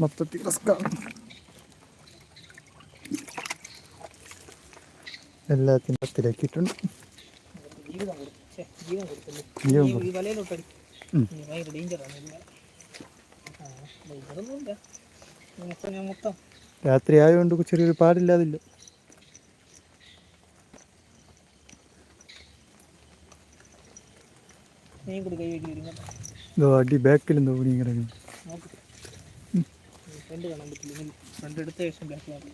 മൊത്തത്തിൽ റിസ്ക്കാണ് ഞാൻ മൊത്തം? രാത്രി ആയതുകൊണ്ട് ചെറിയൊരു പാടില്ലാതില്ല. അടി ബാക്കിലും തോന്നി കിടക്കുന്നു. ഫ്രണ്ട് കാണാൻ പറ്റില്ല. ഫ്രണ്ട് എടുത്ത ശേഷം ബാക്ക് കാണാം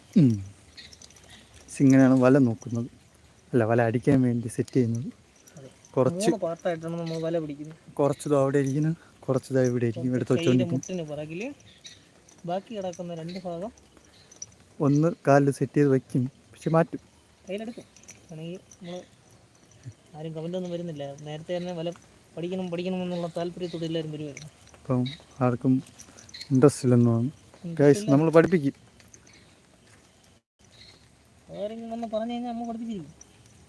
ഇങ്ങനെയാണ് വല നോക്കുന്നത്. അല്ല വല അടിക്കാൻ വേണ്ടി സെറ്റ് ചെയ്യുന്നത്. കുറച്ച് പാർട്ടായിട്ടാണ് നമ്മൾ വല പിടിക്കുന്നത്. കുറച്ചതോ അവിടെ ഇരിക്കുന്നു. കുറച്ചത് ഇവിടെ ഇരിക്കും എടുത്ത് കയ്യിലെ വെച്ചോണ്ടിരിക്കും ബാക്കി കിടക്കുന്ന രണ്ട് ഭാഗം ഒന്ന് കാലിൽ സെറ്റ് ചെയ്ത് വെക്കും. പക്ഷെ മാറ്റും. കയ്യിലെടുക്കും. ആണെങ്കിൽ നമ്മൾ ആരും കമന്റ് ഒന്നും വരുന്നില്ല. നേരത്തെ തന്നെ വല പഠിക്കണം പഠിക്കണം എന്നുള്ള താല്പര്യത്തോടെ എല്ലാവരും വരുമായിരുന്നു അപ്പം ആർക്കും ഇൻട്രസ്റ്റ് ഇല്ലെന്നാണ് ഗൈസ് നമ്മൾ പഠിപ്പിക്കും.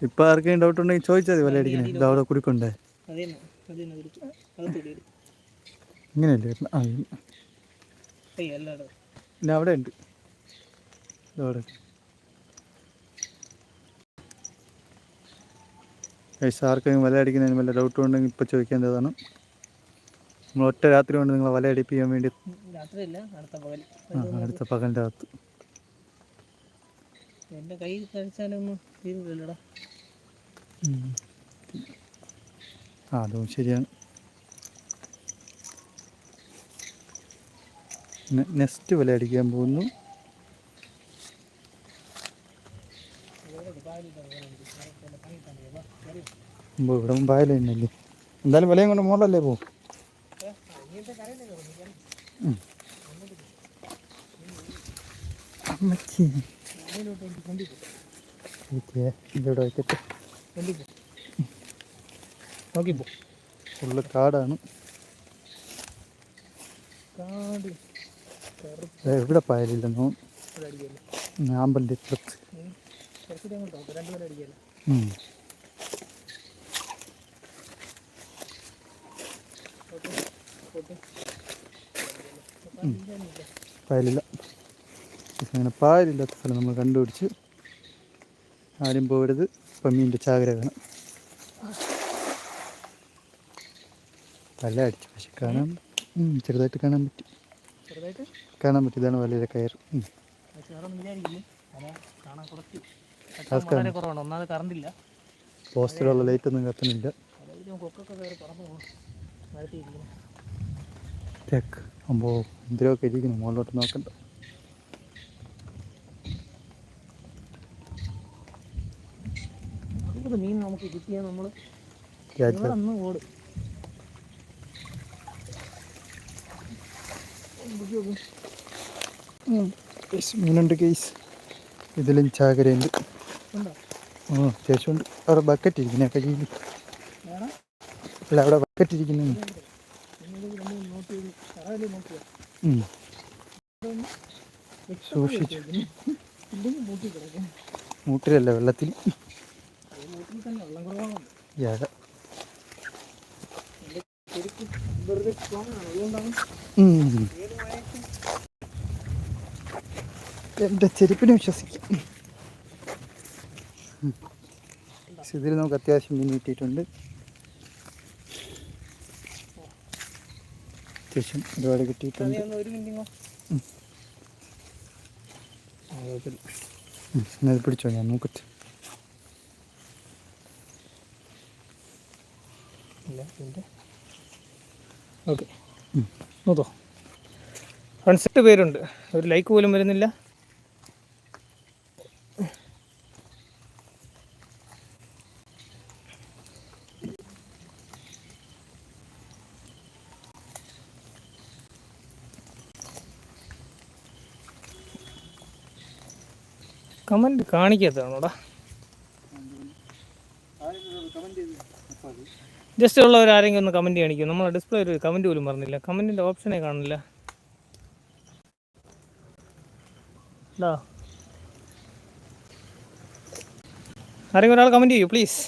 ഇപ്പൊ ആർക്കെങ്കിലും ഡൗട്ട് ഉണ്ടെങ്കിൽ ചോദിച്ചാൽ മതി വല അടിക്കണേ. ഇത് അവിടെ കുടുക്കണ്ടേ ഇങ്ങനെയല്ലേ. പിന്നെ അവിടെ ഉണ്ട്. അവിടെ ഗൈസ് ആർക്കെങ്കിലും വല അടിക്കുന്നതിന് വല്ല ഡൗട്ട് ഉണ്ടെങ്കിൽ ഇപ്പൊ ചോദിക്കേണ്ടതാണ്. നമ്മൾ ഒറ്റ രാത്രി കൊണ്ട് നിങ്ങളെ വല അടിപ്പിക്കാൻ വേണ്ടി രാത്രിയില്ല അടുത്ത പകൽ അടുത്ത പകലിന്റെ അകത്ത്. എന്റെ കൈ കഴിച്ചാലൊന്നും തീരുന്നില്ലടാ ആ അതും ശരിയാണ്. നെക്സ്റ്റ് വല അടിക്കാൻ പോകുന്നു. ഇവിടെ പായലേ എന്തായാലും വിലയും കൊണ്ട് മോളല്ലേ പോകും അമ്മച്ചി. വയ്ക്കട്ടെ നോക്കിപ്പോ. ഫുള്ള് കാടാണ്. കാട്. ഇവിടെ പായലില്ലെന്നോ ഞാൻ ആമ്പലിന്റെ ഇപ്പുറത്ത് രണ്ടുപേരും ഉം. ഓക്കെ പായലില്ല. അങ്ങനെ പായലില്ലാത്ത സ്ഥലം നമ്മൾ കണ്ടുപിടിച്ച് ആരും പോകരുത്. പമ്മീന്റെ ചാകര കാണാം വല അടിച്ചു പക്ഷെ കാണാൻ ഉം, ചെറുതായിട്ട് കാണാൻ പറ്റും. കാണാൻ പറ്റി. ഇതാണ് വലയുടെ കയർ പോസ്റ്റിലുള്ള ലൈറ്റ് ഒന്നും കത്തുന്നില്ല തേക്ക് അമ്പോ എന്തിനൊക്കെ ഇരിക്കുന്നു? മുകളിലോട്ട് നോക്കണ്ട. മീൻ നമുക്ക് കിട്ടിയാൽ നമ്മൾ ഓടും. മീനുണ്ട് കേസ് ഇതിലും ചാകരയുണ്ട്. ആ അത്യാവശ്യമുണ്ട് അവിടെ ബക്കറ്റ് ഇരിക്കുന്ന കയ്യിൽ അല്ല അവിടെ ബക്കറ്റ് ഇരിക്കുന്നു. സൂക്ഷിച്ചു. മൂട്ടിലല്ല വെള്ളത്തിൽ. എന്റെ എന്റെ ചെരുപ്പിനെ വിശ്വസിക്കാം. ഇതിൽ നമുക്ക് അത്യാവശ്യം മീൻ കിട്ടിയിട്ടുണ്ട്. അത്യാവശ്യം ഒരുപാട് കിട്ടിയിട്ടുണ്ട്. ഇത് പിടിച്ചോ? ഞാൻ നോക്കട്ടെ. ഓക്കെ. നോക്കോ. ഫ്രണ്ട്സ് എട്ട് പേരുണ്ട്. ഒരു ലൈക്ക് പോലും വരുന്നില്ല. കമന്റ് കാണിക്കാത്തതാണോടാ? ജസ്റ്റ് ഉള്ളവർ ആരെങ്കിലും ഒന്ന് കമന്റ് കാണിക്കും. നമ്മൾ ഡിസ്പ്ലേ ഒരു കമന്റ് പോലും പറഞ്ഞില്ല. കമന്റിന്റെ ഓപ്ഷനെ കാണില്ല ആരെങ്കിലും ഒരാൾ കമന്റ് ചെയ്യൂ പ്ലീസ്